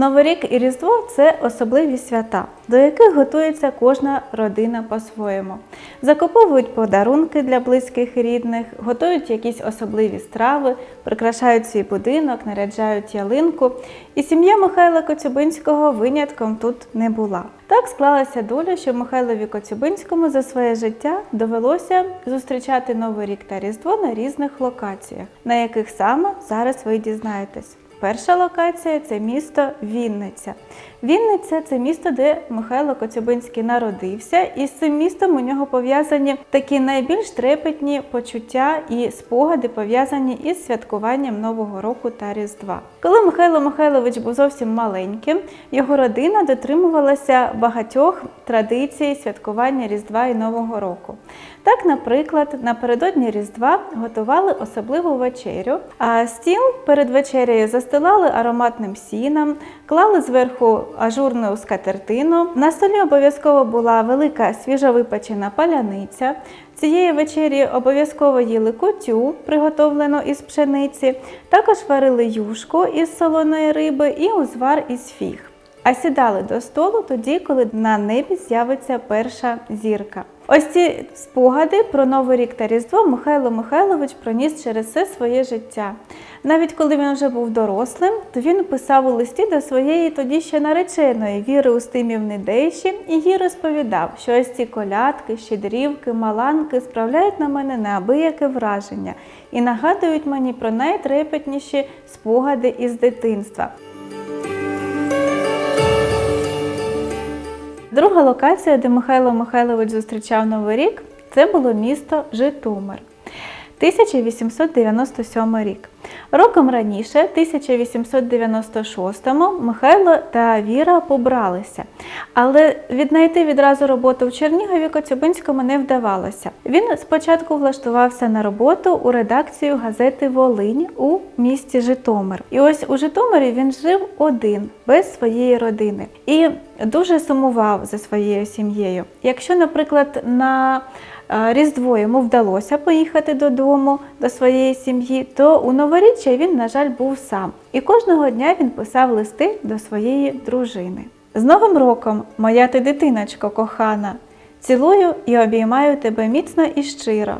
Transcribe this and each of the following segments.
Новий рік і Різдво це особливі свята, до яких готується кожна родина по-своєму. Закуповують подарунки для близьких і рідних, готують якісь особливі страви, прикрашають свій будинок, наряджають ялинку. І сім'я Михайла Коцюбинського винятком тут не була. Так склалася доля, що Михайлові Коцюбинському за своє життя довелося зустрічати Новий рік та Різдво на різних локаціях, на яких саме зараз ви дізнаєтесь. Перша локація це місто Вінниця. Вінниця це місто, де Михайло Коцюбинський народився, і з цим містом у нього пов'язані такі найбільш трепетні почуття і спогади, пов'язані із святкуванням Нового року та Різдва. Коли Михайло Михайлович був зовсім маленьким, його родина дотримувалася багатьох традицій святкування Різдва і Нового року. Так, наприклад, напередодні Різдва готували особливу вечерю, а стіл перед вечерею застилали ароматним сіном, клали зверху ажурну скатертину. На столі обов'язково була велика свіжовипечена паляниця. Цієї вечері обов'язково їли кутю, приготовлену із пшениці, також варили юшку із солоної риби і узвар із фіг. А сідали до столу тоді, коли на небі з'явиться перша зірка. Ось ці спогади про Новий рік та Різдво Михайло Михайлович проніс через все своє життя. Навіть коли він вже був дорослим, то він писав у листі до своєї тоді ще нареченої Віри Устимівни Дейші і їй розповідав, що ось ці колядки, щедрівки, маланки справляють на мене неабияке враження і нагадують мені про найтрепетніші спогади із дитинства. Друга локація, де Михайло Михайлович зустрічав Новий рік, це було місто Житомир. 1897 рік. Роком раніше, 1896-му, Михайло та Віра побралися, але віднайти відразу роботу в Чернігові Коцюбинському не вдавалося. Він спочатку влаштувався на роботу у редакцію газети Волинь у місті Житомир. І ось у Житомирі він жив один, без своєї родини, і дуже сумував за своєю сім'єю. Якщо, наприклад, на Різдво йому вдалося поїхати додому до своєї сім'ї, то у новоріччя він, на жаль, був сам. І кожного дня він писав листи до своєї дружини. З Новим роком, моя ти дитиночко кохана, цілую і обіймаю тебе міцно і щиро.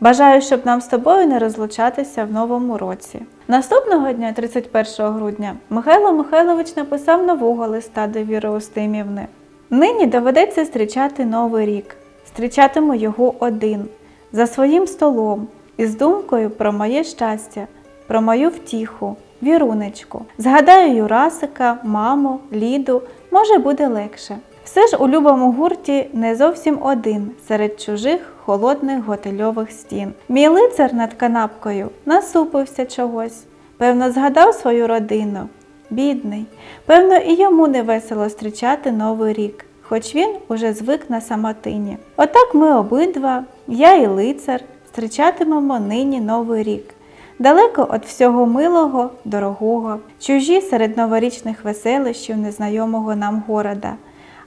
Бажаю, щоб нам з тобою не розлучатися в новому році. Наступного дня, 31 грудня, Михайло Михайлович написав нового листа до Віри Устимівни. Нині доведеться зустрічати новий рік. Зустрічатиму його один, за своїм столом, із думкою про моє щастя, про мою втіху, вірунечку. Згадаю Юрасика, маму, Ліду, може буде легше. Все ж у любому гурті не зовсім один серед чужих холодних готельових стін. Мій лицар над канапкою насупився чогось. Певно, згадав свою родину. Бідний. Певно, і йому не весело зустрічати Новий рік, хоч він уже звик на самотині. Отак ми обидва, я і лицар, зустрічатимемо нині Новий рік. Далеко від всього милого, дорогого, чужі серед новорічних веселищів незнайомого нам города.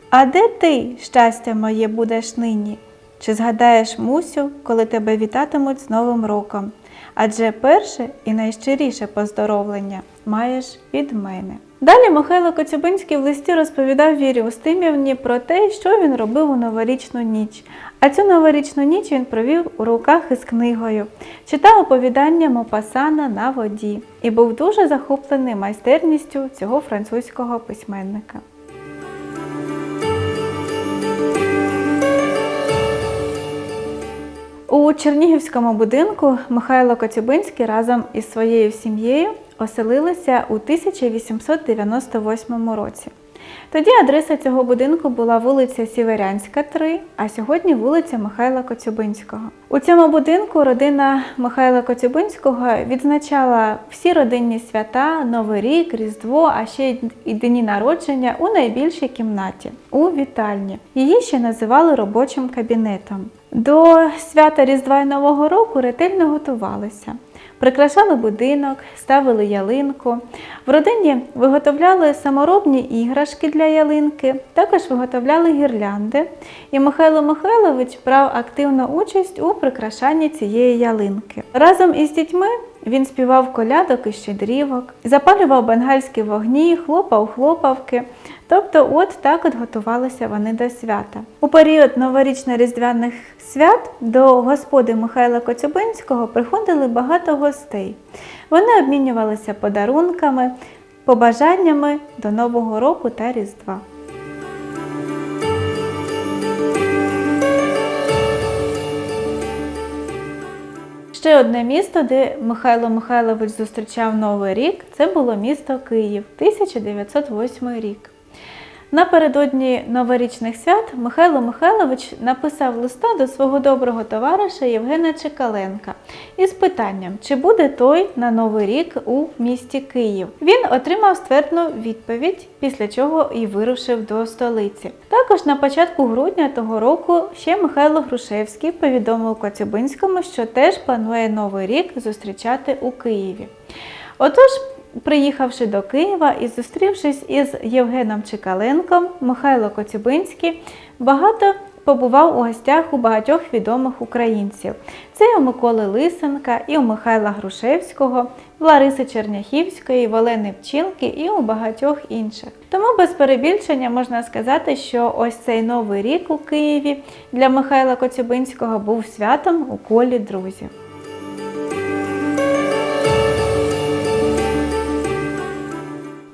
А де ти, щастя моє, будеш нині? Чи згадаєш Мусю, коли тебе вітатимуть з Новим роком? Адже перше і найщиріше поздоровлення маєш від мене. Далі Михайло Коцюбинський в листі розповідав Вірі Устимівні про те, що він робив у новорічну ніч. А цю новорічну ніч він провів у руках із книгою, читав оповідання Мопасана на воді і був дуже захоплений майстерністю цього французького письменника. У Чернігівському будинку Михайло Коцюбинський разом із своєю сім'єю оселилися у 1898 році. Тоді адреса цього будинку була вулиця Сіверянська, 3, а сьогодні вулиця Михайла Коцюбинського. У цьому будинку родина Михайла Коцюбинського відзначала всі родинні свята, Новий рік, Різдво, а ще й дні народження у найбільшій кімнаті у вітальні. Її ще називали робочим кабінетом. До свята Різдва і Нового року ретельно готувалися. Прикрашали будинок, ставили ялинку. В родині виготовляли саморобні іграшки для ялинки, також виготовляли гірлянди. І Михайло Михайлович брав активну участь у прикрашанні цієї ялинки. Разом із дітьми він співав колядок і щедрівок, запалював бенгальські вогні, хлопав хлопавки. Тобто, от так от готувалися вони до свята. У період новорічно-різдвяних свят до господи Михайла Коцюбинського приходили багато гостей. Вони обмінювалися подарунками, побажаннями до Нового року та Різдва. Ще одне місто, де Михайло Михайлович зустрічав Новий рік, це було місто Київ, 1908 рік. Напередодні новорічних свят Михайло Михайлович написав листа до свого доброго товариша Євгена Чекаленка із питанням, чи буде той на Новий рік у місті Київ. Він отримав ствердну відповідь, після чого і вирушив до столиці. Також на початку грудня того року ще Михайло Грушевський повідомив Коцюбинському, що теж планує Новий рік зустрічати у Києві. Отож, Приїхавши до Києва і зустрівшись із Євгеном Чекаленком, Михайло Коцюбинський багато побував у гостях у багатьох відомих українців. Це і у Миколи Лисенка, і у Михайла Грушевського, в Лариси Черняхівської, в Олени Пчілки і у багатьох інших. Тому без перебільшення можна сказати, що ось цей новий рік у Києві для Михайла Коцюбинського був святом у колі друзів.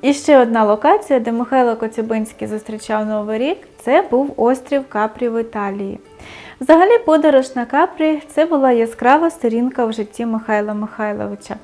І ще одна локація, де Михайло Коцюбинський зустрічав Новий рік, це був острів Капрі в Італії. Взагалі, подорож на Капрі це була яскрава сторінка в житті Михайла Михайловича.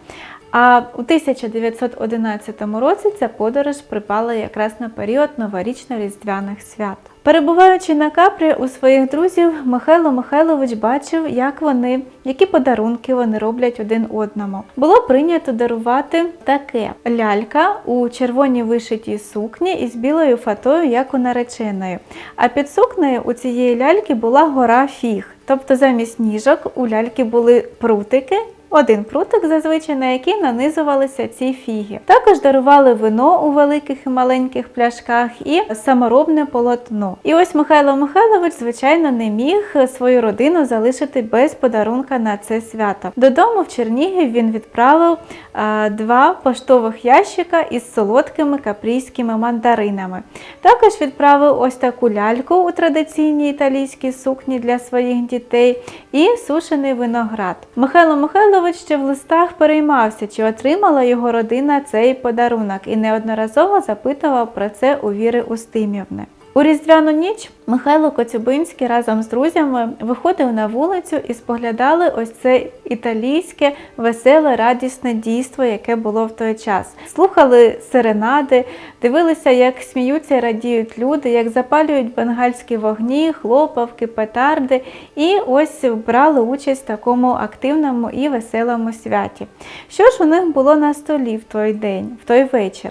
А у 1911 році ця подорож припала якраз на період новорічно-різдвяних свят. Перебуваючи на капрі у своїх друзів, Михайло Михайлович бачив, як вони, які подарунки вони роблять один одному. Було прийнято дарувати таке лялька у червоній вишитій сукні із білою фатою, як у нареченої. А під сукнею у цієї ляльки була гора фіг. Тобто замість ніжок у ляльки були прутики. Один прутик зазвичай, на який нанизувалися ці фіги. Також дарували вино у великих і маленьких пляшках і саморобне полотно. І ось Михайло Михайлович, звичайно, не міг свою родину залишити без подарунка на це свято. Додому в Чернігів він відправив а, два поштових ящика із солодкими капрійськими мандаринами. Також відправив ось таку ляльку у традиційній італійській сукні для своїх дітей і сушений виноград. Михайло Михайлович ще в листах переймався, чи отримала його родина цей подарунок, і неодноразово запитував про це у Віри Устимівни. У різдвяну ніч Михайло Коцюбинський разом з друзями виходив на вулицю і споглядали ось це італійське, веселе, радісне дійство, яке було в той час. Слухали серенади, дивилися, як сміються і радіють люди, як запалюють бенгальські вогні, хлопавки, петарди, і ось брали участь в такому активному і веселому святі. Що ж у них було на столі в той день, в той вечір?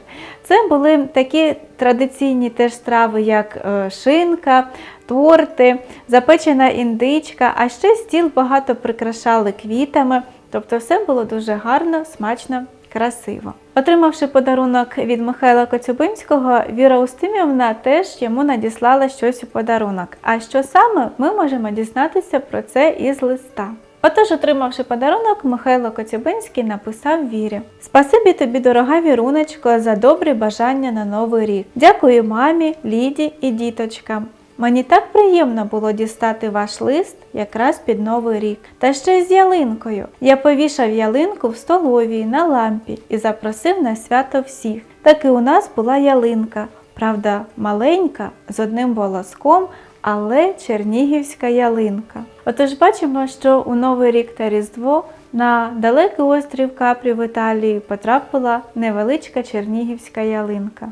Це були такі традиційні теж страви, як е, шинка, торти, запечена індичка, а ще стіл багато прикрашали квітами. Тобто все було дуже гарно, смачно, красиво. Отримавши подарунок від Михайла Коцюбинського, Віра Устимівна теж йому надіслала щось у подарунок. А що саме, ми можемо дізнатися про це із листа. Отож, отримавши подарунок, Михайло Коцюбинський написав Вірі: Спасибі тобі, дорога вірунечко, за добрі бажання на новий рік. Дякую мамі, Ліді і діточкам. Мені так приємно було дістати ваш лист якраз під новий рік. Та ще й з ялинкою. Я повішав ялинку в столовій на лампі і запросив на свято всіх. Так і у нас була ялинка. Правда, маленька, з одним волоском, але чернігівська ялинка. Отож бачимо, що у Новий рік та Різдво на далекий острів Капрі в Італії потрапила невеличка чернігівська ялинка.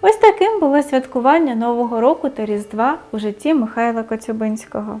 Ось таким було святкування Нового року та Різдва у житті Михайла Коцюбинського.